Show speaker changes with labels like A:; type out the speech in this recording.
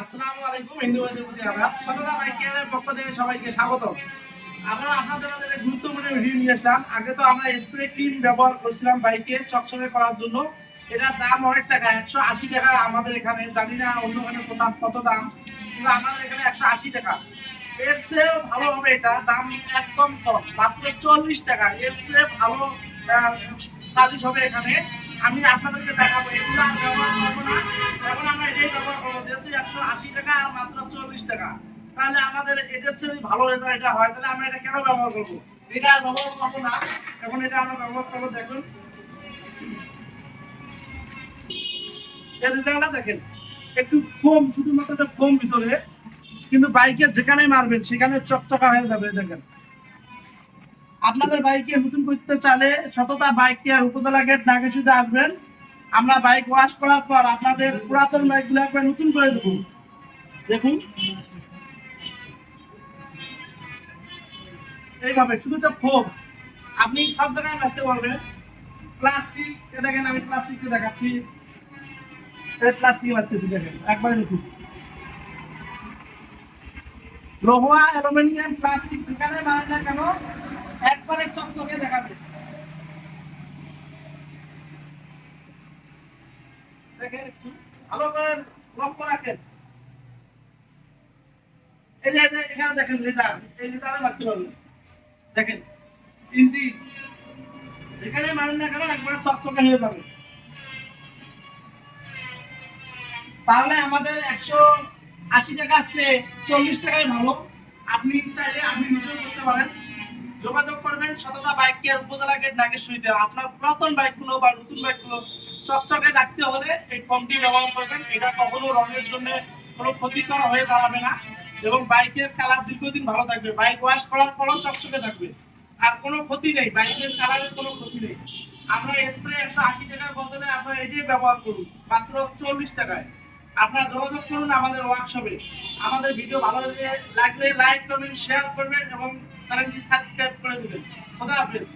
A: আসসালামু আলাইকুম হিন্দু ভাইদের প্রতি আদাব সততা বাইকের পক্ষ থেকে সবাইকে স্বাগত আমরা আপনাদের মাঝে গুরুত্বপূর্ণ ভিডিও নিয়ে আসলাম। আগে তো আমরা স্প্রে ক্রিম ব্যবহার করছিলাম বাইকে চকচকে করার জন্য। এটার দাম অনেক টাকা একশো আশি টাকা আমাদের এখানে জানি না অন্যখানে কত কত দাম কিন্তু আমাদের এখানে একশো আশি টাকা। এর চেয়েও ভালো হবে এটা দাম একদম কম মাত্র চল্লিশ টাকা। এর চেয়ে ভালো আহ, হবে এখানে। আমি আপনাদেরকে দেখাবো এগুলো আর ব্যবহার করব না এখন আমরা আর তাহলে আমাদের এটা হচ্ছে ভালো রেজাল্ট এটা হয়, তাহলে আমরা এটা কেন ব্যবহার করব? এটা আর ব্যবহার করব না। এখন এটা আমরা ব্যবহার করব, দেখুন। দেখেন। একটু ফোম শুধুমাত্র ফোম ভিতরে, কিন্তু বাইকে যেখানে মারবেন, সেখানে চকচকা হয়ে যাবে, দেখেন। আপনাদের বাইকে নতুন করতে চালে সততা বাইক কেয়ার উপজেলা গেট নাগেশুতে আসবেন আমরা বাইক ওয়াশ করার পর আপনাদের পুরাতন বাইকগুলো একবার নতুন করে দেবো দেখুন। এইভাবে, শুধু একটা ফোম আপনি সব জায়গায় মারতে পারবেন। প্লাস্টিক, এ দেখেন আমি প্লাস্টিকটা দেখাচ্ছি। প্লাস্টিক মারতেছি দেখেন, একবারে নতুন লোহা, অ্যালুমিনিয়াম, প্লাস্টিক যেখানে মানে না কেন, একবারে চকচকে দেখাবে দেখেন একটু ভালো করে লক্ষ্য রাখেন। এই যে এখানে দেখেন এই দেখেন যেখানে না কেন, একবারে চকচকে হয়ে যাবে। তাহলে আমাদের একশো আশি টাকা আছে, চল্লিশ টাকায় ভালো। আপনি চাইলে আপনি নিজেও করতে পারেন। যোগাযোগ করবেন সততা বাইক কেয়ার উপজেলা গেট নাগেশ্বরীতে। আপনার পুরাতন বাইকগুলো বা নতুন বাইকগুলো চকচকে রাখতে হলে এই কমটি ব্যবহার করবেন। এটা কখনো রঙের জন্য কোনো ক্ষতিকর হয়ে দাঁড়াবে না এবং বাইকের কালার দীর্ঘদিন ভালো থাকবে। বাইক ওয়াশ করার পরও চকচকে থাকবে। আর কোনো ক্ষতি নেই। বাইকের কালারের কোনো ক্ষতি নেই। আমরা স্প্রে একশো আশি টাকার বদলে আপনারা এটাই ব্যবহার করুন মাত্র চল্লিশ টাকায়। আপনারা যোগাযোগ করুন আমাদের ওয়ার্কশপে আমাদের ভিডিও ভালো লাগলে লাইক করবেন শেয়ার করবেন এবং চ্যানেলটি সাবস্ক্রাইব করে দেবেন। খোদা হাফেজ।